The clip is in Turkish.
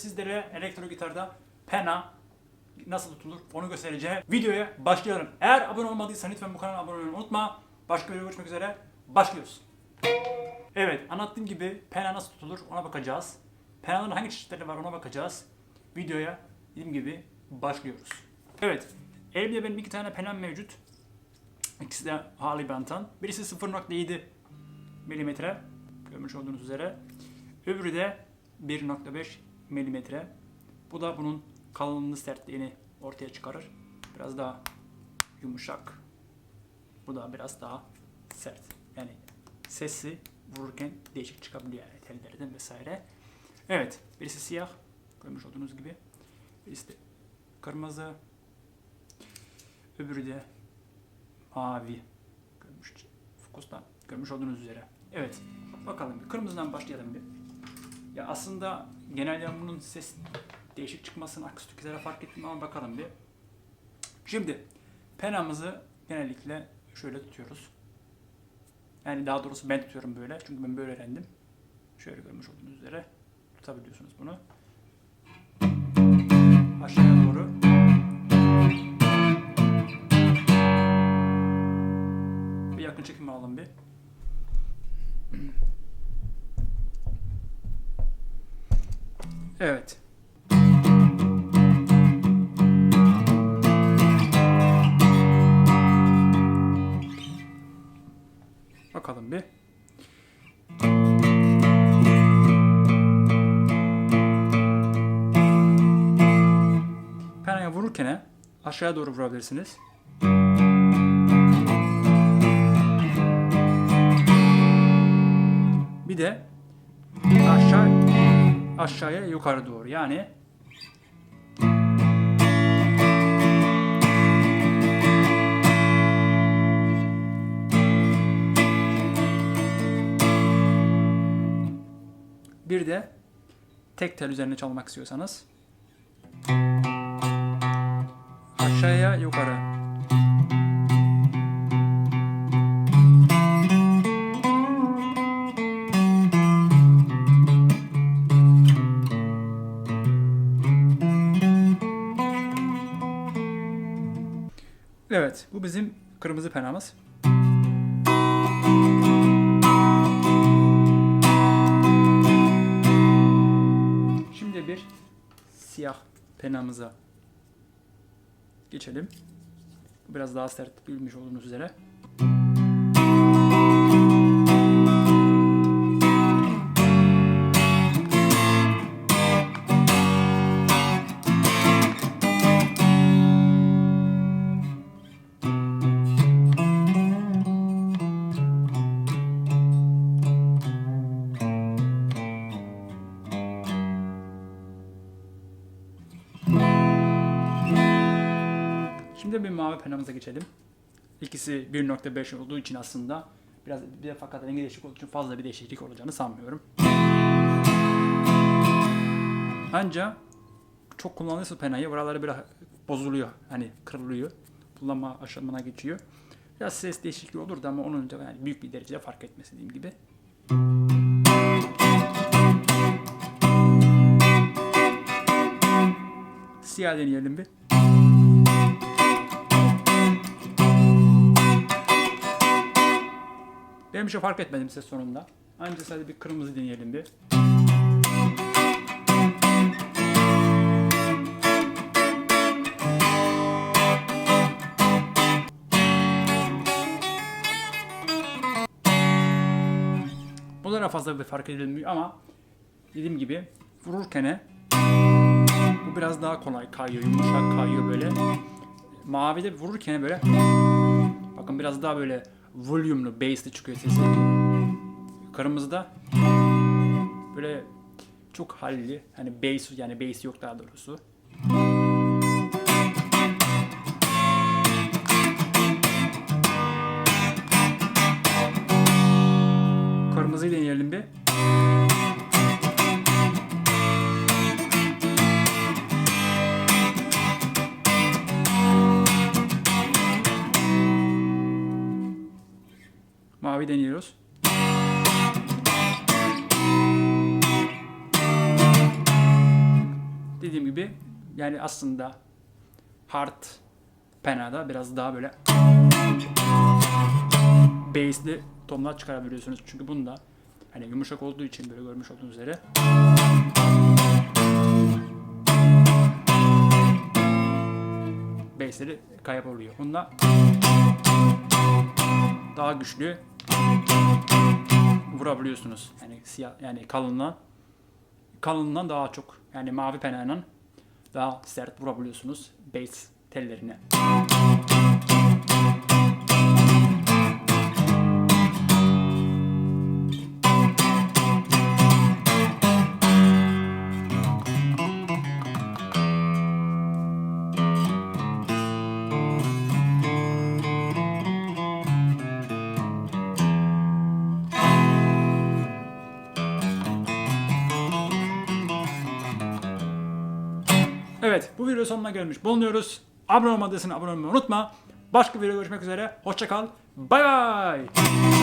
sizlere elektro gitarda pena nasıl tutulur onu göstereceğim. Videoya başlayalım. Eğer abone olmadıysan lütfen bu kanala abone olmayı unutma. Başka videoda görüşmek üzere. Başlıyoruz. Evet anlattığım gibi pena nasıl tutulur ona bakacağız. Penaların hangi çeşitleri var ona bakacağız. Videoya dediğim gibi başlıyoruz. Evet elimde benim iki tane penam mevcut. İkisi de Harley Benton. Birisi 0.7 milimetre görmüş olduğunuz üzere. Öbürü de 1.5 milimetre. Bu da bunun kalınlığını sertliğini ortaya çıkarır. Biraz daha yumuşak. Bu da biraz daha sert. Yani sesi vururken değişik çıkabiliyor yani tellerden vesaire. Evet, birisi siyah görmüş olduğunuz gibi. Birisi de kırmızı. Öbürü de mavi. Görmüş, fokustan görmüş olduğunuz üzere. Evet, bakalım kırmızıdan başlayalım bir. Ya aslında genelde bunun ses değişik çıkmasını akustik gitara fark ettim ama bakalım bir. Şimdi penamızı genellikle şöyle tutuyoruz. Yani daha doğrusu ben tutuyorum böyle. Çünkü ben böyle öğrendim. Şöyle görmüş olduğunuz üzere tutabiliyorsunuz bunu. Aşağıya doğru. Bir yakın çekim alalım bir. Evet. Bakalım bir. Penaya vururken aşağıya doğru vurabilirsiniz. Aşağıya yukarı doğru. Yani bir de tek tel üzerine çalmak istiyorsanız aşağıya yukarı Evet, bu bizim kırmızı penamız. Şimdi bir siyah penamıza geçelim. Biraz daha sert bilmiş olduğunuz üzere. Şimdi bir mavi penamıza geçelim. İkisi 1.5 olduğu için aslında biraz bir fakat rengi değişik olduğu için fazla bir değişiklik olacağını sanmıyorum. Ancak çok kullanılırsa penayı buraları biraz bozuluyor. Hani kırılıyor. Kullanma aşamına geçiyor. Biraz ses değişikliği olurdu ama onun da yani büyük bir derecede fark etmesi dediğim gibi. Siyah deneyelim bir. Ben bir şey fark etmedim ses sonunda. Ancak sadece bir kırmızı deneyelim bir. Bunlara fazla bir fark edilmiyor ama dediğim gibi vururken bu biraz daha kolay kayıyor, yumuşak kayıyor böyle. Mavide vururken böyle bakın biraz daha böyle volume'lu, bass'li çıkıyor sesi. Kırmızıda böyle çok halli, hani bass yani bass yok daha doğrusu. Mavi deniyoruz. dediğim gibi yani aslında hard penada biraz daha böyle bass'li tonlar çıkarabiliyorsunuz. Çünkü bunda hani yumuşak olduğu için böyle görmüş olduğunuz üzere bass'leri kayıp oluyor. Bunda daha güçlü vurabiliyorsunuz. Yani siyah yani kalınla kalınından daha çok yani mavi penanın daha sert vurabiliyorsunuz bass tellerine. Evet bu video sonuna gelmiş bulunuyoruz. Abone olmadıysan abone olmayı unutma. Başka bir video görüşmek üzere. Hoşça kal. Bay bay.